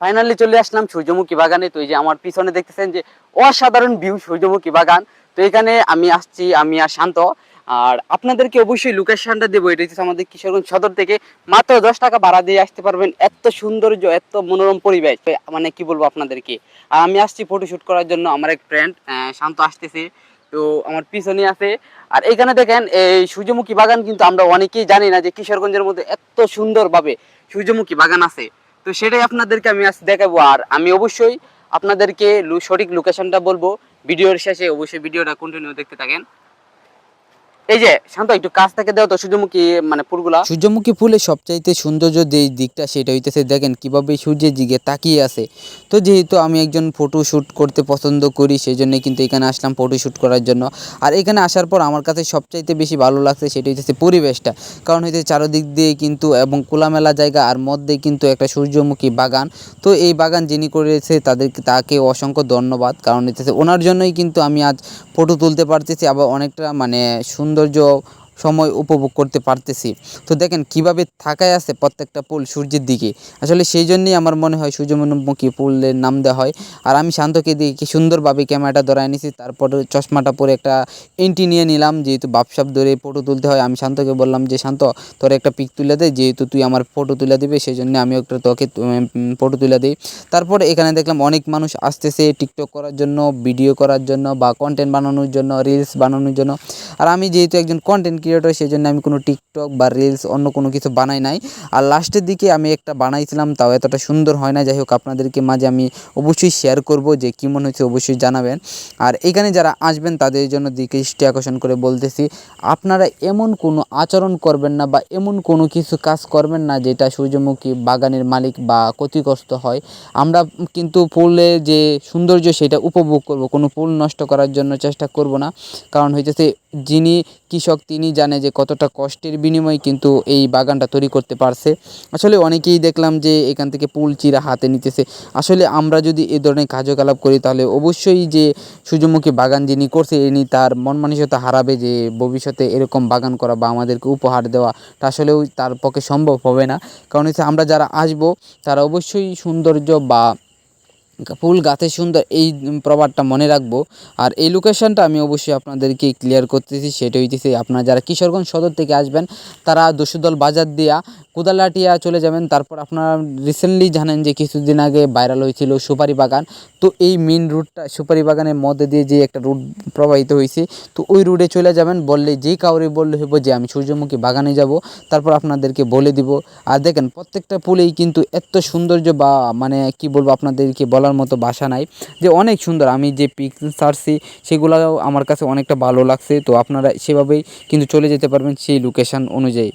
Finally চলে আসলাম সূর্যমুখী বাগানে। তো এই যে আমার পিছনে দেখতেছেন যে অসাধারণ ভিউ সূর্যমুখী বাগান। তো এখানে আমি আসছি, আমি আর শান্ত। আর আপনাদেরকে অবশ্যই লোকেশনটা দেবো। এটা হচ্ছে আমাদের কিশোরগঞ্জ সদর থেকে মাত্র দশ টাকা ভাড়া দিয়ে আসতে পারবেন। এত সৌন্দর্য, এত মনোরম পরিবেশ। মানে কি বলব আপনাদেরকে? আর আমি আসছি ফটোশুট করার জন্য আমার এক ফ্রেন্ড শান্ত আসতেছে। তো আমার পিছনে আছে। আর এখানে দেখেন, এই সূর্যমুখী বাগান কিন্তু আমরা অনেকেই জানি না যে কিশোরগঞ্জের মধ্যে এত সুন্দরভাবে সূর্যমুখী বাগান আছে। তো সেটাই আপনাদেরকে আমি আজ দেখাবো। আর আমি অবশ্যই আপনাদেরকে সঠিক লোকেশনটা বলব। ভিডিওর শেষে অবশ্যই ভিডিওটা কন্টিনিউ দেখতে থাকেন। এই যে, শান্ত, একটু কাছ থেকে দাও তো সূর্যমুখী মানে ফুলগুলা। সূর্যমুখী ফুলের সবচাইতে সৌন্দর্য যে দিকটা, সেটা হইতেছে দেখেন কীভাবে সূর্যের দিকে তাকিয়ে আছে। তো যেহেতু আমি একজন ফটো শ্যুট করতে পছন্দ করি সেই জন্য কিন্তু এখানে আসলাম ফটো শ্যুট করার জন্য। আর এখানে আসার পর আমার কাছে সবচাইতে বেশি ভালো লাগছে, সেটা হইতেছে পরিবেশটা। কারণ হইতে চারদিক দিয়ে কিন্তু এবং খোলামেলা জায়গা, আর মধ্যে কিন্তু একটা সূর্যমুখী বাগান। তো এই বাগান যিনি করেছে তাদেরকে তাকে অসংখ্য ধন্যবাদ। কারণ হইতেছে ওনার জন্যই কিন্তু আমি আজ ফটো তুলতে পারতেছি, আবার অনেকটা মানে সৌন্দর্য সময় উপভোগ করতে পারতেছি। তো দেখেন কীভাবে থাকায় আছে প্রত্যেকটা ফুল সূর্যের দিকে। আসলে সেই জন্যই আমার মনে হয় সূর্যমুখী ফুলের নাম দেওয়া হয়। আর আমি শান্তকে দিয়ে কি সুন্দরভাবে ক্যামেরাটা ধরায় নিছি, তারপরে চশমাটা পরে একটা এন্ট্রি নিয়ে নিলাম, যেহেতু বাপসাপ ধরে ফটো তুলতে হয়, আমি শান্তকে বললাম যে, শান্ত, তোর একটা পিক তুলে দে, যেহেতু তুই আমার ফটো তুলে দিবে সেই জন্য আমি একটা তোকে ফটো তুলে দিই। তারপরে এখানে দেখলাম অনেক মানুষ আসতেছে টিকটক করার জন্য ভিডিও করার জন্য বা কন্টেন্ট বানানোর জন্য রিলস বানানোর জন্য। আর আমি যেহেতু একজন কন্টেন্ট ক্রিয়েটর সেই জন্য আমি কোনো টিকটক বা রিলস অন্য কোনো কিছু বানাই নাই। আর লাস্টের দিকে আমি একটা বানাইছিলাম, তাও এতটা সুন্দর হয় না। যাই হোক, আপনাদেরকে মাঝে আমি অবশ্যই শেয়ার করব যে কী মনে হচ্ছে, অবশ্যই জানাবেন। আর এখানে যারা আসবেন, তাদের জন্য দৃষ্টি আকর্ষণ করে বলতেছি, আপনারা এমন কোনো আচরণ করবেন না বা এমন কোনো কিছু কাজ করবেন না যেটা সূর্যমুখী বাগানের মালিক বা ক্ষতিগ্রস্ত হয়। আমরা কিন্তু ফুলের যে সৌন্দর্য, সেটা উপভোগ করব। কোনো ফুল নষ্ট করার জন্য চেষ্টা করব না। কারণ হইতেছে, যিনি কৃষক, তিনি জানে যে কতটা কষ্টের বিনিময়ে কিন্তু এই বাগানটা তৈরি করতে পারছে। আসলে অনেকেই দেখলাম যে এখান থেকে পুল চিরা হাতে নিতেছে। আসলে আমরা যদি এ ধরনের কার্যকলাপ করি তাহলে অবশ্যই যে সূর্যমুখী বাগান যিনি করছে, ইনি তার মন মানসিকতা হারাবে যে ভবিষ্যতে এরকম বাগান করা বা আমাদেরকে উপহার দেওয়া, তা আসলেও তার পক্ষে সম্ভব হবে না। কারণ হচ্ছে আমরা যারা আসব, তারা অবশ্যই সৌন্দর্য বা ফুল গাছে সুন্দর এই প্রবাদটা মনে রাখব। আর এই লোকেশনটা আমি অবশ্যই আপনাদেরকে ক্লিয়ার করতেছি, সেটা হইতেছে আপনারা যারা কিশোরগঞ্জ সদর থেকে আসবেন, তারা দোষদল বাজার দিয়া কোদালাটিয়া চলে যাবেন। তারপর আপনারা রিসেন্টলি জানেন যে কিছুদিন আগে ভাইরাল হয়েছিল সুপারি বাগান। তো এই মেন রুটটা সুপারি বাগানের মধ্যে দিয়ে যে একটা রুট প্রবাহিত হয়েছে, তো ওই রুটে চলে যাবেন। বললে যে কাউরে বললে হইব যে আমি সূর্যমুখী বাগানে যাব। তারপর আপনাদেরকে বলে দিব। আর দেখেন, প্রত্যেকটা পুলেই কিন্তু এত সৌন্দর্য বা মানে কি বলব আপনাদেরকে বলার মতো বাসা নাই। যে অনেক সুন্দর। আমি যে পিক সারছি সেগুলোও আমার কাছে অনেকটা ভালো লাগছে। তো আপনারা সেভাবেই কিন্তু চলে যেতে পারবেন সেই লোকেশন অনুযায়ী।